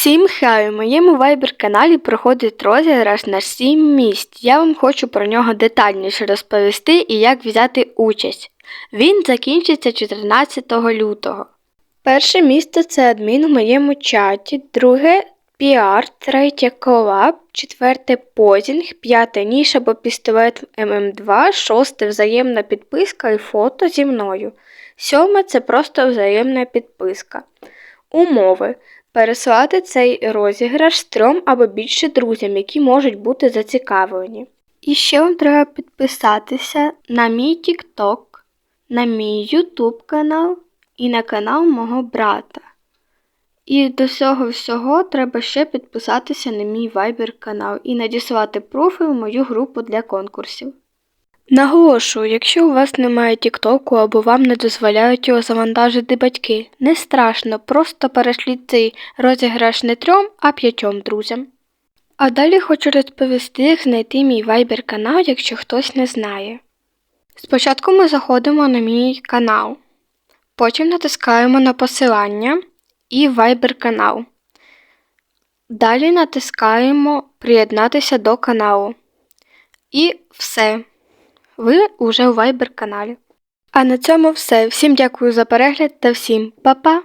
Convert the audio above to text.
Всім хай! У моєму Viber каналі проходить розіграш на 7 місць. Я вам хочу про нього детальніше розповісти і як взяти участь. Він закінчиться 14 лютого. Перше місце це адмін у моєму чаті, друге піар, третє колаб, четверте позінг, п'яте ніж або пістолет ММ2, шосте взаємна підписка і фото зі мною. Сьоме це просто взаємна підписка. Умови. Переслати цей розіграш трьом або більше друзям, які можуть бути зацікавлені. І ще вам треба підписатися на мій TikTok, на мій YouTube канал і на канал мого брата. І до цього всього треба ще підписатися на мій Viber канал і надіслати профіль в мою групу для конкурсів. Наголошую, якщо у вас немає Тіктоку або вам не дозволяють його завантажити батьки, не страшно, просто перешліть цей розіграш не трьом, а п'ятьом друзям. А далі хочу розповісти, як знайти мій Viber канал, якщо хтось не знає. Спочатку ми заходимо на мій канал, потім натискаємо на посилання і Viber канал. Далі натискаємо Приєднатися до каналу. І все. Ви уже у Viber каналі. А на цьому все. Всім дякую за перегляд та всім па-па!